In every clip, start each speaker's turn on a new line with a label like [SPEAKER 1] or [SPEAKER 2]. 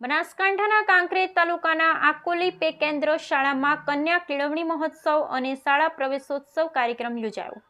[SPEAKER 1] બનાસકાંઠાના કાંકરેજ તાલુકાના આકોલી પે કેન્દ્ર શાળામાં કન્યા કેળવણી મહોત્સવ અને શાળા પ્રવેશોત્સવ કાર્યક્રમ યોજાયો.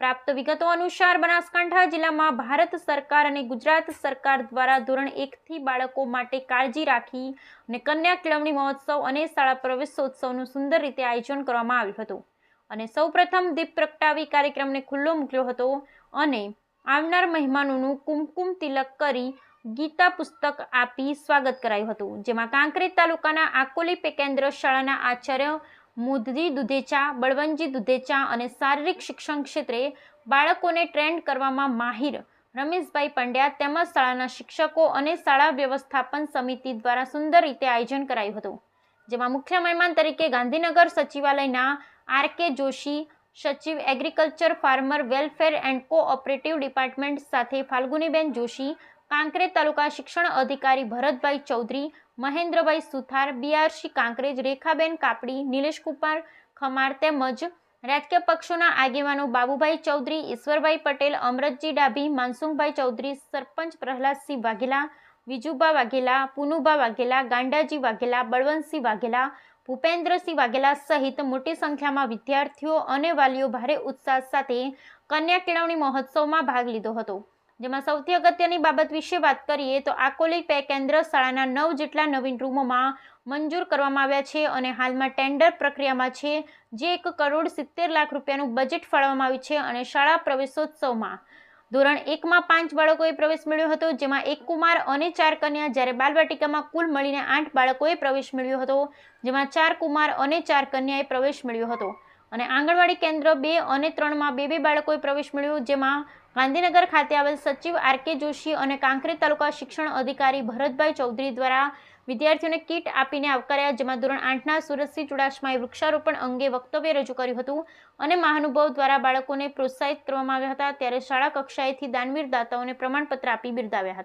[SPEAKER 1] પ્રાપ્ત વિગતો અનુસાર બનાસકાંઠા જિલ્લામાં ભારત સરકાર અને ગુજરાત સરકાર દ્વારા ધોરણ એકથી બાળકો માટે કાળજી રાખી અને કન્યા કેળવણી મહોત્સવ અને શાળા પ્રવેશોત્સવનું સુંદર રીતે આયોજન કરવામાં આવ્યું હતું. અને સૌપ્રથમ દીપ પ્રગટાવી કાર્યક્રમને ખુલ્લો મૂક્યો હતો અને આવનાર મહેમાનોનું કુમકુમ તિલક કરી ગીતા પુસ્તક આપી સ્વાગત કરાયું હતું, જેમાં કાંકરેજ તાલુકાના આકોલી પેકેન્દ્ર શાળાના આચાર્ય મુદજી દુધેચા બળવંજી દુધેચા અને શારીરિક શિક્ષણ ક્ષેત્રે બાળકોને ટ્રેન્ડ કરવામાં માહિર રમેશભાઈ પંડ્યા તેમજ શાળાના શિક્ષકો અને શાળા વ્યવસ્થાપન સમિતિ દ્વારા સુંદર રીતે આયોજન કરાયું હતું, જેમાં મુખ્ય મહેમાન તરીકે ગાંધીનગર સચિવાલયના આર કે જોશી, સચિવ agriculture farmer welfare and cooperative department સાથે ફાલ્ગુનીબેન જોશી કાંકરેજ તાલુકા શિક્ષણ અધિકારી ભરતભાઈ ચૌધરી, મહેન્દ્રભાઈ સુથાર, બીઆરસી કાંકરેજ, રેખાબેન કાપડી, નિલેશ કુમાર ખમાર તેમજ રાજકીય પક્ષોના આગેવાનો બાબુભાઈ ચૌધરી, ઈશ્વરભાઈ પટેલ, અમરતજી ડાભી માનસુખભાઈ ચૌધરી, સરપંચ પ્રહલાદસિંહ વાઘેલા, વિજુભા વાઘેલા, પુનુભા વાઘેલા, ગાંડાજી વાઘેલા, બળવંતસિંહ વાઘેલા, ભૂપેન્દ્રસિંહ વાઘેલા સહિત મોટી સંખ્યામાં વિદ્યાર્થીઓ અને વાલીઓ ભારે ઉત્સાહ સાથે કન્યા કેળવણી મહોત્સવમાં ભાગ લીધો હતો. જેમાં સૌથી અગત્યની બાબત વિશે વાત કરીએ તો આકોલી પે કેન્દ્ર શાળાના નવ જેટલા નવીન રૂમોમાં મંજૂર કરવામાં આવ્યા છે અને હાલમાં ટેન્ડર પ્રક્રિયામાં છે. જે એક કરોડ સિત્તેર લાખ રૂપિયાનું બજેટ ફાળવવામાં આવ્યું છે અને શાળા પ્રવેશોત્સવમાં ધોરણ એકમાં પાંચ બાળકોએ પ્રવેશ મેળવ્યો હતો, જેમાં એક કુમાર અને ચાર કન્યા. જ્યારે બાલવાટિકામાં કુલ મળીને આઠ બાળકોએ પ્રવેશ મેળવ્યો હતો, જેમાં ચાર કુમાર અને ચાર કન્યાએ પ્રવેશ મેળવ્યો હતો. અને આંગણવાડી કેન્દ્ર બે અને ત્રણમાં બે બે બાળકોએ પ્રવેશ મેળવ્યો, જેમાં ગાંધીનગર ખાતે આવેલ સચિવ આર કે જોશી અને કાંકરેજ તાલુકા શિક્ષણ અધિકારી ભરતભાઈ ચૌધરી દ્વારા વિદ્યાર્થીઓને કીટ આપીને આવકાર્યા, જેમાં ધોરણ આઠના સુરતસિંહ ચુડાસમાએ વૃક્ષારોપણ અંગે વક્તવ્ય રજૂ કર્યું હતું અને મહાનુભાવ દ્વારા બાળકોને પ્રોત્સાહિત કરવામાં આવ્યા હતા. ત્યારે શાળા કક્ષાએથી દાનવીર દાતાઓને પ્રમાણપત્ર આપી બિરદાવ્યા હતા.